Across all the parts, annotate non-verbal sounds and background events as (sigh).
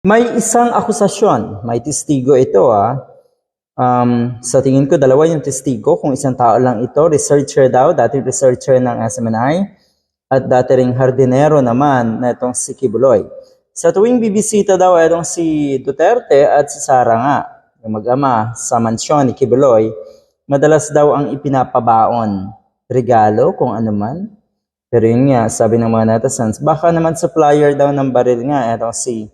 May isang akusasyon, may testigo ito ah. Um, sa tingin ko, dalawa yung testigo. Kung isang tao lang ito, researcher daw, dating researcher ng SMNI, at dati ring hardinero naman na itong si Kibuloy. Sa tuwing bibisita daw itong si Duterte at si Sara nga, yung mag-ama sa mansyon ni Kibuloy, madalas daw ang ipinapabaon, regalo kung ano man. Pero yun nga, sabi ng mga netizens, baka naman supplier daw ng baril nga itong si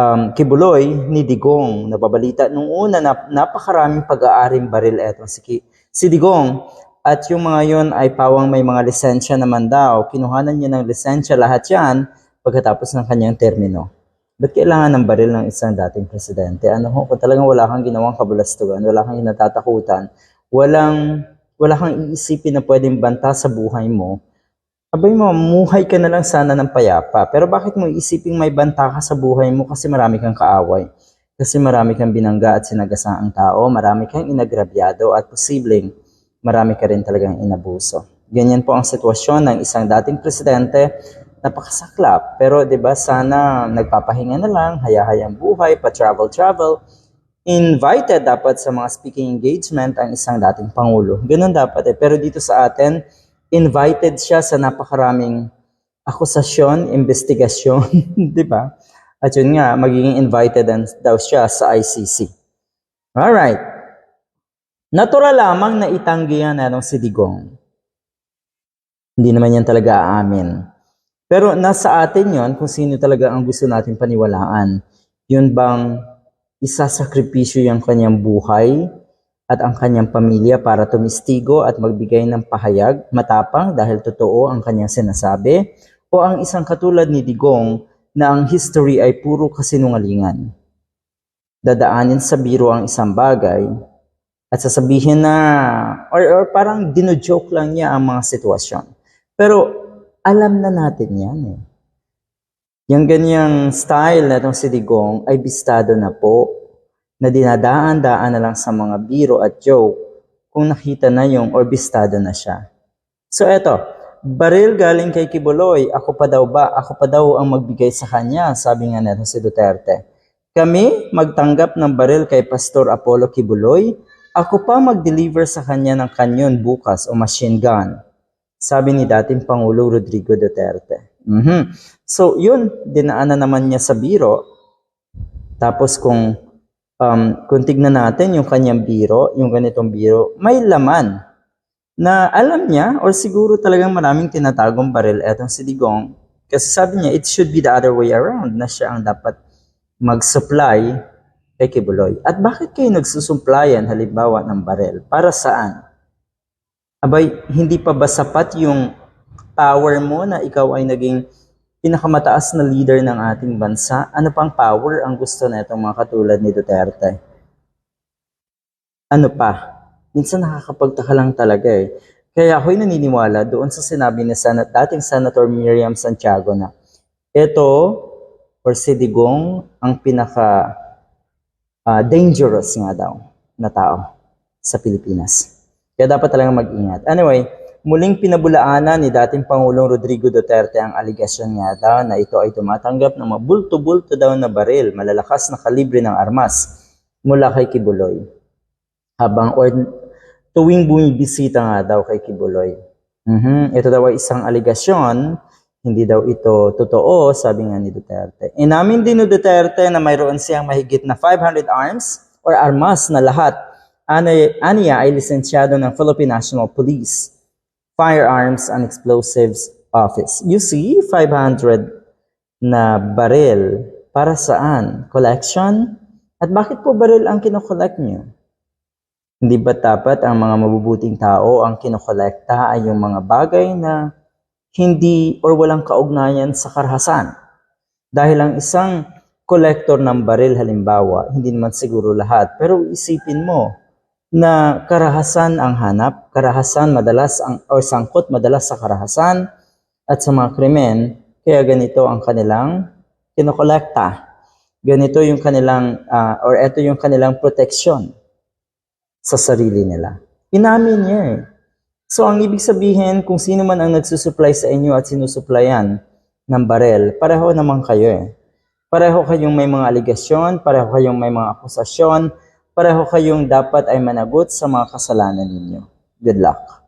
um, Kibuloy ni Digong. Nababalita nung una na napakaraming pag-aaring baril etong si, si Digong. At yung mga yon ay pawang may mga lisensya naman daw. Kinuhanan niya ng lisensya lahat yan pagkatapos ng kanyang termino. Ba't kailangan ng baril ng isang dating presidente? Ano ho, kung talagang wala kang ginawang kabulastugan, wala kang natatakutan, walang, wala kang iisipin na pwedeng banta sa buhay mo, Abay mo, muhay ka na lang sana ng payapa. Pero bakit mo isiping may banta ka sa buhay mo kasi marami kang kaaway? Kasi marami kang binangga at sinagasaang tao, marami kang inagrabyado at posibleng marami ka rin talagang inabuso. Ganyan po ang sitwasyon ng isang dating presidente, napakasaklap. Pero 'di ba sana nagpapahinga na lang, hayahayang buhay, pa-travel-travel. Invited dapat sa mga speaking engagement ang isang dating pangulo. Ganun dapat eh. Pero dito sa atin, invited siya sa napakaraming akusasyon, investigasyon, (laughs) di ba? At yun nga, magiging invited daw siya sa ICC. Alright. Natural lamang na itanggihan na si Digong. Hindi naman yan talaga aamin. Pero nasa atin yon kung sino talaga ang gusto natin paniwalaan. Yun bang isasakripisyo yung kanyang buhay at ang kanyang pamilya para tumistigo at magbigay ng pahayag, matapang dahil totoo ang kanyang sinasabi, o ang isang katulad ni Digong na ang history ay puro kasinungalingan. Dadaanin sa biro ang isang bagay at sasabihin na, or, or parang dino-joke lang niya ang mga sitwasyon. Pero alam na natin yan eh. Yung ganyang style na itong si Digong ay bistado na po na dinadaan-daan na lang sa mga biro at joke kung nakita na yung or bistado na siya. So eto, baril galing kay Kibuloy, ako pa daw ba, ako pa daw ang magbigay sa kanya, sabi nga neto si Duterte. Kami magtanggap ng baril kay Pastor Apollo Kibuloy, ako pa mag-deliver sa kanya ng kanyon bukas o machine gun, sabi ni dating Pangulo Rodrigo Duterte. Mhm. So yun, dinaanan naman niya sa biro, tapos kung um, kung tignan natin yung kanyang biro, yung ganitong biro, may laman na alam niya or siguro talagang maraming tinatagong baril etong si Digong. Kasi sabi niya, it should be the other way around na siya ang dapat mag-supply kay Kibuloy. At bakit kayo nagsusumplayan halimbawa ng baril? Para saan? Abay, hindi pa ba sapat yung power mo na ikaw ay naging pinakamataas na leader ng ating bansa? Ano pang power ang gusto na itong mga katulad ni Duterte? Ano pa? Minsan nakakapagtaka lang talaga eh. Kaya ako'y naniniwala doon sa sinabi ni Senat, dating Senator Miriam Santiago na ito or si Digong ang pinaka ah, dangerous nga daw na tao sa Pilipinas. Kaya dapat talaga mag-ingat. Anyway, muling pinabulaanan ni dating Pangulong Rodrigo Duterte ang aligasyon nga daw na ito ay tumatanggap ng mabulto-bulto daw na baril, malalakas na kalibre ng armas mula kay Kibuloy. Habang or tuwing bumibisita nga daw kay Kibuloy. Mhm, Ito daw ay isang aligasyon, hindi daw ito totoo, sabi nga ni Duterte. Inamin din ni Duterte na mayroon siyang mahigit na 500 arms or armas na lahat Ani- aniya ay lisensyado ng Philippine National Police Firearms and Explosives Office. You see, 500 na baril. Para saan? Collection? At bakit po baril ang kinokollect nyo? Hindi ba dapat ang mga mabubuting tao ang kinokolekta ay yung mga bagay na hindi or walang kaugnayan sa karahasan? Dahil ang isang kolektor ng baril halimbawa, hindi naman siguro lahat, pero isipin mo na karahasan ang hanap, karahasan madalas ang or sangkot madalas sa karahasan at sa mga krimen, kaya ganito ang kanilang kinokolekta. Ganito yung kanilang ah, or ito yung kanilang proteksyon sa sarili nila. Inamin niya eh. So ang ibig sabihin, kung sino man ang nagsusupply sa inyo at sinusuplayan ng barel, pareho naman kayo eh. Pareho kayong may mga aligasyon, pareho kayong may mga akusasyon, pareho kayong dapat ay managot sa mga kasalanan ninyo. Good luck.